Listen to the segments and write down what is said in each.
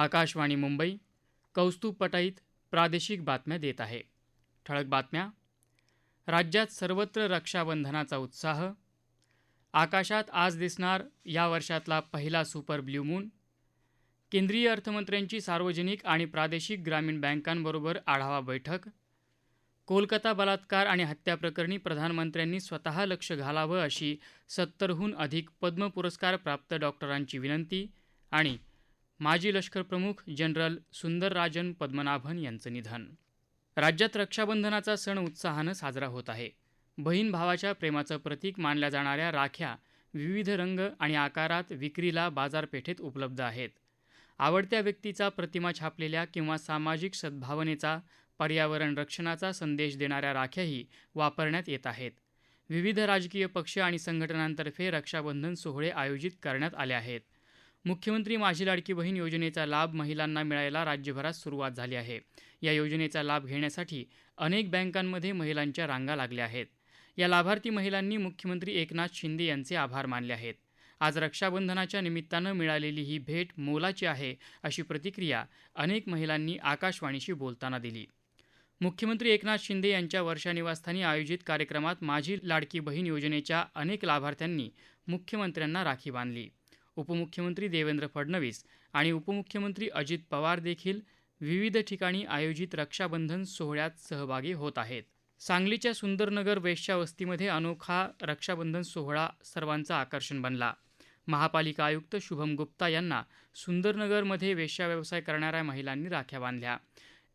आकाशवाणी मुंबई कौस्तुभ पटाईत प्रादेशिक बातम्या देत आहे. ठळक बातम्या. राज्यात सर्वत्र रक्षाबंधनाचा उत्साह. आकाशात आज दिसणार या वर्षातला पहिला सुपर ब्ल्यू मून. केंद्रीय अर्थमंत्र्यांची सार्वजनिक आणि प्रादेशिक ग्रामीण बँकांबरोबर आढावा बैठक. कोलकाता बलात्कार आणि हत्याप्रकरणी प्रधानमंत्र्यांनी स्वतः लक्ष घालावं अशी सत्तरहून अधिक पद्म पुरस्कार प्राप्त डॉक्टरांची विनंती आणि माजी लष्करप्रमुख जनरल सुंदरराजन पद्मनाभन यांचं निधन. राज्यात रक्षाबंधनाचा सण उत्साहानं साजरा होत आहे. बहीण भावाच्या प्रेमाचं प्रतीक मानल्या जाणाऱ्या राख्या विविध रंग आणि आकारात विक्रीला बाजारपेठेत उपलब्ध आहेत. आवडत्या व्यक्तीचा प्रतिमा छापलेल्या किंवा सामाजिक सद्भावनेचा पर्यावरण रक्षणाचा संदेश देणाऱ्या राख्याही वापरण्यात येत आहेत. विविध राजकीय पक्ष आणि संघटनांतर्फे रक्षाबंधन सोहळे आयोजित करण्यात आले आहेत. मुख्यमंत्री माझी लाडकी बहीण योजनेचा लाभ महिलांना मिळायला राज्यभरात सुरुवात झाली आहे. या योजनेचा लाभ घेण्यासाठी अनेक बँकांमध्ये महिलांच्या रांगा लागल्या आहेत. या लाभार्थी महिलांनी मुख्यमंत्री एकनाथ शिंदे यांचे आभार मानले आहेत. आज रक्षाबंधनाच्या निमित्तानं मिळालेली ही भेट मोलाची आहे अशी प्रतिक्रिया अनेक महिलांनी आकाशवाणीशी बोलताना दिली. मुख्यमंत्री एकनाथ शिंदे यांच्या वर्षा निवासस्थानी आयोजित कार्यक्रमात माझी लाडकी बहीण योजनेच्या अनेक लाभार्थ्यांनी मुख्यमंत्र्यांना राखी बांधली. उपमुख्यमंत्री देवेंद्र फडणवीस आणि उपमुख्यमंत्री अजित पवार देखील विविध ठिकाणी आयोजित रक्षाबंधन सोहळ्यात सहभागी होत आहेत. सांगलीच्या सुंदरनगर वेश्यावस्तीमध्ये अनोखा रक्षाबंधन सोहळा सर्वांचा आकर्षण बनला. महापालिका आयुक्त शुभम गुप्ता यांना सुंदरनगरमध्ये वेश्या व्यवसाय करणाऱ्या महिलांनी राख्या बांधल्या.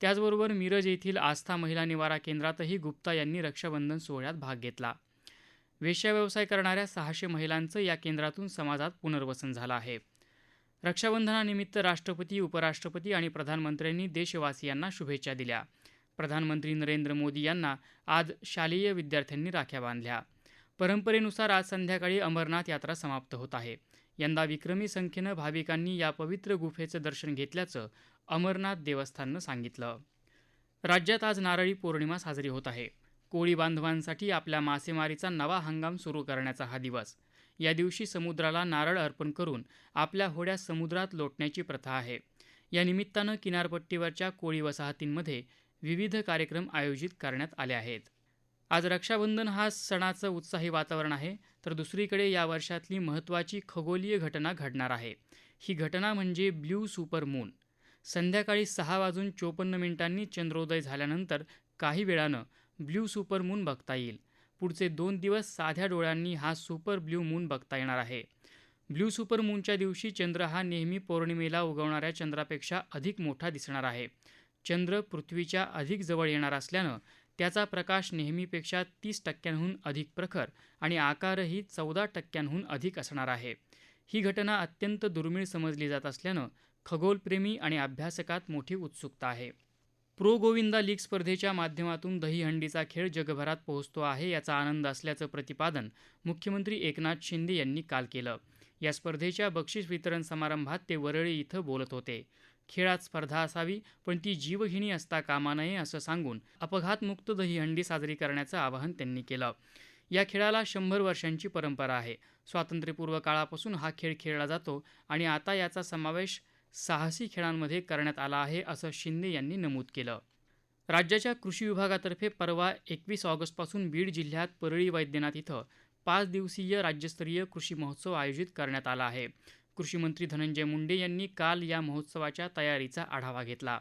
त्याचबरोबर मिरज येथील आस्था महिला निवारा केंद्रातही गुप्ता यांनी रक्षाबंधन सोहळ्यात भाग घेतला. वेश्या व्यवसाय करणाऱ्या सहाशे महिलांचं या केंद्रातून समाजात पुनर्वसन झालं आहे. रक्षाबंधनानिमित्त राष्ट्रपती उपराष्ट्रपती आणि प्रधानमंत्र्यांनी देशवासियांना शुभेच्छा दिल्या. प्रधानमंत्री नरेंद्र मोदी यांना आज शालेय विद्यार्थ्यांनी राख्या बांधल्या. परंपरेनुसार आज संध्याकाळी अमरनाथ यात्रा समाप्त होत आहे. यंदा विक्रमी संख्येनं भाविकांनी या पवित्र गुफेचं दर्शन घेतल्याचं अमरनाथ देवस्थाननं सांगितलं. राज्यात आज नारळी पौर्णिमा साजरी होत आहे. कोळी बांधवांसाठी आपल्या मासेमारीचा नवा हंगाम सुरू करण्याचा हा दिवस. या दिवशी समुद्राला नारळ अर्पण करून आपल्या होड्या समुद्रात लोटण्याची प्रथा आहे. या निमित्तानं किनारपट्टीवरच्या कोळी वसाहतींमध्ये विविध कार्यक्रम आयोजित करण्यात आले आहेत. आज रक्षाबंधन हा सणाचं उत्साही वातावरण आहे तर दुसरीकडे या वर्षातली महत्त्वाची खगोलीय घटना घडणार आहे. ही घटना म्हणजे ब्ल्यू सुपर मून. संध्याकाळी सहा वाजून चोपन्न मिनिटांनी चंद्रोदय झाल्यानंतर काही वेळानं ब्ल्यू सुपर मून बघता येईल. पुढचे दोन दिवस साध्या डोळ्यांनी हा सुपर ब्ल्यू मून बघता येणार आहे. ब्ल्यू सुपर मूनच्या दिवशी चंद्र हा नेहमी पौर्णिमेला उगवणाऱ्या चंद्रापेक्षा अधिक मोठा दिसणार आहे. चंद्र पृथ्वीच्या अधिक जवळ येणार असल्यानं त्याचा प्रकाश नेहमीपेक्षा तीस टक्क्यांहून अधिक प्रखर आणि आकारही चौदा टक्क्यांहून अधिक असणार आहे. ही घटना अत्यंत दुर्मिळ समजली जात असल्यानं खगोलप्रेमी आणि अभ्यासकात मोठी उत्सुकता आहे. प्रो गोविंदा लीग स्पर्धेच्या माध्यमातून दहीहंडीचा खेळ जगभरात पोहोचतो आहे याचा आनंद असल्याचं प्रतिपादन मुख्यमंत्री एकनाथ शिंदे यांनी काल केलं. या स्पर्धेच्या बक्षीस वितरण समारंभात ते वरळी इथं बोलत होते. खेळात स्पर्धा असावी पण ती जीवघेणी असता कामा नये असं सांगून अपघातमुक्त दहीहंडी साजरी करण्याचं आवाहन त्यांनी केलं. या खेळाला शंभर वर्षांची परंपरा आहे. स्वातंत्र्यपूर्व काळापासून हा खेळ खेळला जातो आणि आता याचा समावेश साहसी खेळांमध्ये करण्यात आला आहे असं शिंदे यांनी नमूद केलं. राज्याच्या कृषी विभागातर्फे परवा एकवीस ऑगस्टपासून बीड जिल्ह्यात परळी वैद्यनाथ इथं पाच दिवसीय राज्यस्तरीय कृषी महोत्सव आयोजित करण्यात आला आहे. कृषीमंत्री धनंजय मुंडे यांनी काल या महोत्सवाच्या तयारीचा आढावा घेतला.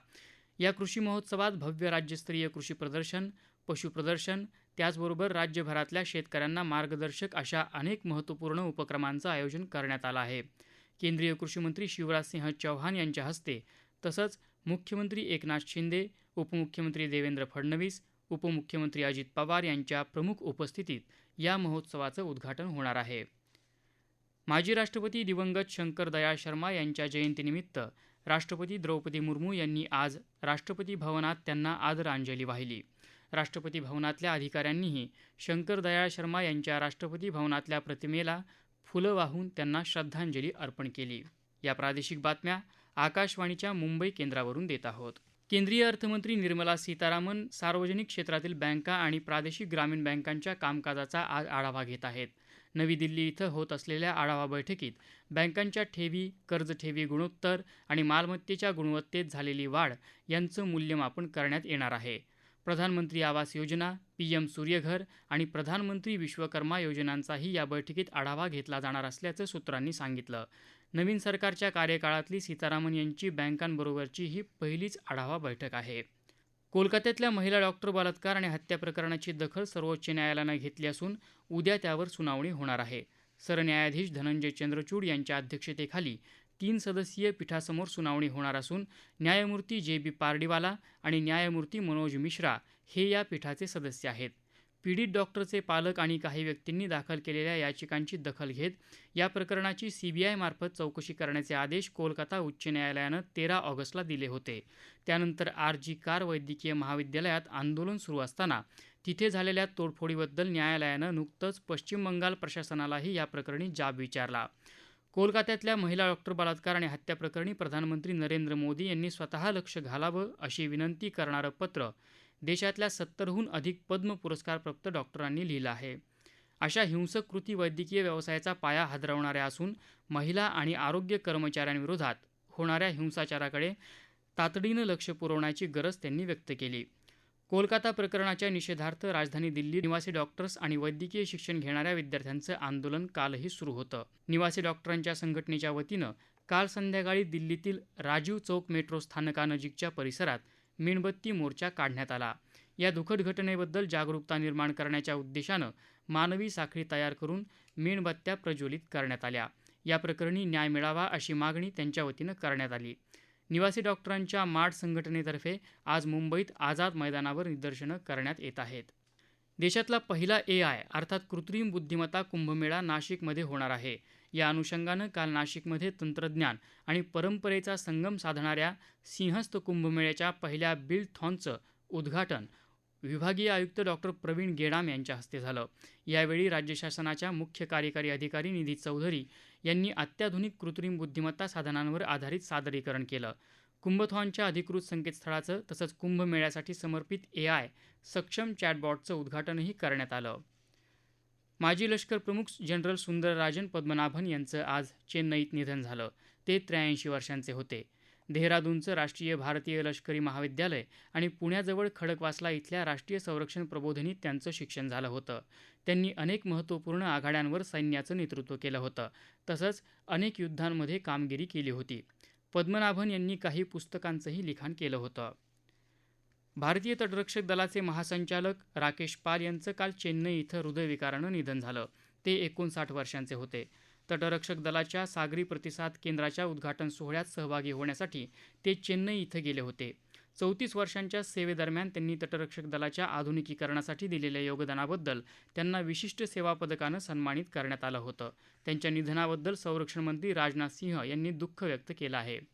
या कृषी महोत्सवात भव्य राज्यस्तरीय कृषी प्रदर्शन पशुप्रदर्शन त्याचबरोबर राज्यभरातल्या शेतकऱ्यांना मार्गदर्शक अशा अनेक महत्त्वपूर्ण उपक्रमांचं आयोजन करण्यात आलं आहे. केंद्रीय कृषीमंत्री शिवराजसिंह चौहान यांच्या हस्ते तसंच मुख्यमंत्री एकनाथ शिंदे उपमुख्यमंत्री देवेंद्र फडणवीस उपमुख्यमंत्री अजित पवार यांच्या प्रमुख उपस्थितीत या महोत्सवाचं उद्घाटन होणार आहे. माजी राष्ट्रपती दिवंगत शंकर दयाळ शर्मा यांच्या जयंतीनिमित्त राष्ट्रपती द्रौपदी मुर्मू यांनी आज राष्ट्रपती भवनात त्यांना आदरांजली वाहिली. राष्ट्रपती भवनातल्या अधिकाऱ्यांनीही शंकर दयाळ शर्मा यांच्या राष्ट्रपती भवनातल्या प्रतिमेला फुलं वाहून त्यांना श्रद्धांजली अर्पण केली. या प्रादेशिक बातम्या आकाशवाणीच्या मुंबई केंद्रावरून देत आहोत. केंद्रीय अर्थमंत्री निर्मला सीतारामन सार्वजनिक क्षेत्रातील बँका आणि प्रादेशिक ग्रामीण बँकांच्या कामकाजाचा आज आढावा घेत आहेत. नवी दिल्ली इथं होत असलेल्या आढावा बैठकीत बँकांच्या ठेवी कर्ज ठेवी गुणोत्तर आणि मालमत्तेच्या गुणवत्तेत झालेली वाढ यांचं मूल्यमापन करण्यात येणार आहे. प्रधानमंत्री आवास योजना पीएम सूर्यघर आणि प्रधानमंत्री विश्वकर्मा योजनांचाही या बैठकीत आढावा घेतला जाणार असल्याचं सूत्रांनी सांगितलं. नवीन सरकारच्या कार्यकाळातली सीतारामन यांची बँकांबरोबरची ही पहिलीच आढावा बैठक आहे. कोलकात्यातल्या महिला डॉक्टर बलात्कार आणि हत्या प्रकरणाची दखल सर्वोच्च न्यायालयानं घेतली असून उद्या त्यावर सुनावणी होणार आहे. सरन्यायाधीश धनंजय चंद्रचूड यांच्या अध्यक्षतेखाली तीन सदस्यीय पीठासमोर सुनावणी होणार असून न्यायमूर्ती जे बी पारडीवाला आणि न्यायमूर्ती मनोज मिश्रा हे या पीठाचे सदस्य आहेत. पीडित डॉक्टरचे पालक आणि काही व्यक्तींनी दाखल केलेल्या याचिकांची दखल घेत या प्रकरणाची सीबीआयमार्फत चौकशी करण्याचे आदेश कोलकाता उच्च न्यायालयानं तेरा ऑगस्टला दिले होते. त्यानंतर आर जी कार वैद्यकीय महाविद्यालयात आंदोलन सुरू असताना तिथे झालेल्या तोडफोडीबद्दल न्यायालयानं नुकतंच पश्चिम बंगाल प्रशासनालाही या प्रकरणी जाब विचारला. कोलकात्यातल्या महिला डॉक्टर बलात्कार आणि हत्या प्रकरणी प्रधानमंत्री नरेंद्र मोदी यांनी स्वतः लक्ष घालावं अशी विनंती करणारं पत्र देशातल्या सत्तरहून अधिक पद्म पुरस्कारप्राप्त डॉक्टरांनी लिहिलं आहे. अशा हिंसक कृती वैद्यकीय व्यवसायाचा पाया हादरवणाऱ्या असून महिला आणि आरोग्य कर्मचाऱ्यांविरोधात होणाऱ्या हिंसाचाराकडे तातडीनं लक्ष पुरवण्याची गरज त्यांनी व्यक्त केली. कोलकाता प्रकरणाच्या निषेधार्थ राजधानी दिल्ली निवासी डॉक्टर्स आणि वैद्यकीय शिक्षण घेणाऱ्या विद्यार्थ्यांचं आंदोलन कालही सुरू होतं. निवासी डॉक्टरांच्या संघटनेच्या वतीनं काल संध्याकाळी दिल्लीतील राजीव चौक मेट्रो स्थानकानजीकच्या परिसरात मेणबत्ती मोर्चा काढण्यात आला. या दुःखद घटनेबद्दल जागरूकता निर्माण करण्याच्या उद्देशानं मानवी साखळी तयार करून मेणबत्त्या प्रज्वलित करण्यात आल्या. या प्रकरणी न्याय मिळावा अशी मागणी त्यांच्या वतीनं करण्यात आली. निवासी डॉक्टरांच्या माड संघटनेतर्फे आज मुंबईत आझाद मैदानावर निदर्शनं करण्यात येत आहेत. देशातला पहिला ए आय अर्थात कृत्रिम बुद्धिमत्ता कुंभमेळा नाशिकमध्ये होणार आहे. या अनुषंगानं काल नाशिकमध्ये तंत्रज्ञान आणि परंपरेचा संगम साधणाऱ्या सिंहस्थ कुंभमेळ्याच्या पहिल्या बिल्डथॉनचं उद्घाटन विभागीय आयुक्त डॉक्टर प्रवीण गेडाम यांच्या हस्ते झालं. यावेळी राज्य शासनाच्या मुख्य कार्यकारी अधिकारी निधी चौधरी यांनी अत्याधुनिक कृत्रिम बुद्धिमत्ता साधनांवर आधारित सादरीकरण केलं. कुंभथॉनच्या अधिकृत संकेतस्थळाचं तसंच कुंभमेळ्यासाठी समर्पित ए आय सक्षम चॅटबॉटचं उद्घाटनही करण्यात आलं. माजी लष्कर प्रमुख जनरल सुंदरराजन पद्मनाभन यांचं आज चेन्नईत निधन झालं. ते त्र्याऐंशी वर्षांचे होते. देहरादूनचं राष्ट्रीय भारतीय लष्करी महाविद्यालय आणि पुण्याजवळ खडकवासला इथल्या राष्ट्रीय संरक्षण प्रबोधिनीत त्यांचं शिक्षण झालं होतं. त्यांनी अनेक महत्त्वपूर्ण आघाड्यांवर सैन्याचं नेतृत्व केलं होतं. तसंच अनेक युद्धांमध्ये कामगिरी केली होती. पद्मनाभन यांनी काही पुस्तकांचंही लिखाण केलं होतं. भारतीय तटरक्षक दलाचे महासंचालक राकेश पाल यांचं काल चेन्नई इथं हृदयविकारानं निधन झालं. ते एकोणसाठ वर्षांचे होते. तटरक्षक दलाच्या सागरी प्रतिसाद केंद्राच्या उद्घाटन सोहळ्यात सहभागी होण्यासाठी ते चेन्नई इथं गेले होते. चौतीस वर्षांच्या सेवेदरम्यान त्यांनी तटरक्षक दलाच्या आधुनिकीकरणासाठी दिलेल्या योगदानाबद्दल त्यांना विशिष्ट सेवा पदकानं सन्मानित करण्यात आलं होतं. त्यांच्या निधनाबद्दल संरक्षण मंत्री राजनाथ सिंह यांनी दुःख व्यक्त केलं आहे.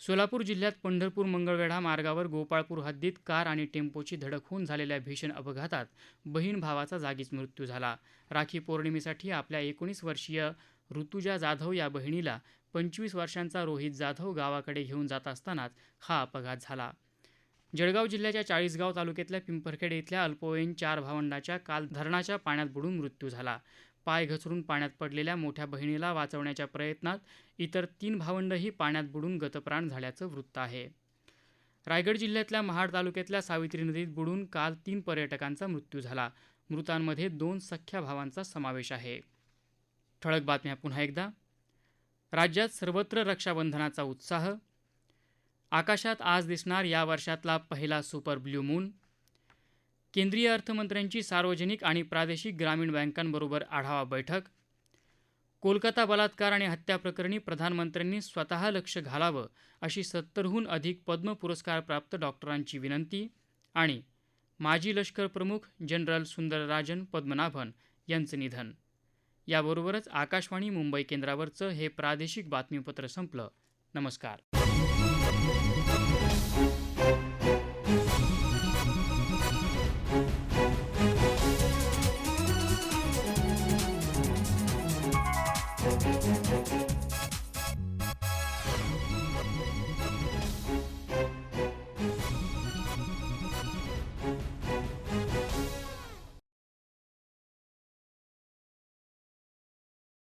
सोलापूर जिल्ह्यात पंढरपूर मंगळवेढा मार्गावर गोपाळपूर हद्दीत कार आणि टेम्पोची धडक होऊन झालेल्या भीषण अपघातात बहीण भावाचा जागीच मृत्यू झाला. राखी पौर्णिमेसाठी आपल्या एकोणीस वर्षीय ऋतुजा जाधव या बहिणीला पंचवीस वर्षांचा रोहित जाधव गावाकडे घेऊन जात असतानाच हा अपघात झाला. जळगाव जिल्ह्याच्या चाळीसगाव तालुक्यातल्या पिंपरखेड इथल्या अल्पवयीन चार भावंडाच्या काल धरणाच्या पाण्यात बुडून मृत्यू झाला. पाय घसरून पाण्यात पडलेल्या मोठ्या बहिणीला वाचवण्याच्या प्रयत्नात इतर तीन भावंडही पाण्यात बुडून गतप्राण झाल्याचं वृत्त आहे. रायगड जिल्ह्यातल्या महाड तालुक्यातल्या सावित्री नदीत बुडून काल तीन पर्यटकांचा मृत्यू झाला. मृतांमध्ये दोन सख्ख्या भावांचा समावेश आहे. ठळक बातम्या पुन्हा एकदा. राज्यात सर्वत्र रक्षाबंधनाचा उत्साह. आकाशात आज दिसणार या वर्षातला पहिला सुपर ब्ल्यू मून. केंद्रीय अर्थमंत्र्यांची सार्वजनिक आणि प्रादेशिक ग्रामीण बँकांबरोबर आढावा बैठक. कोलकाता बलात्कार आणि हत्या प्रकरणी प्रधानमंत्र्यांनी स्वतः लक्ष घालावं अशी सत्तरहून अधिक पद्म पुरस्कारप्राप्त डॉक्टरांची विनंती आणि माजी लष्कर प्रमुख जनरल सुंदरराजन पद्मनाभन यांचं निधन. याबरोबरच आकाशवाणी मुंबई केंद्रावरचं हे प्रादेशिक बातमीपत्र संपलं. नमस्कार.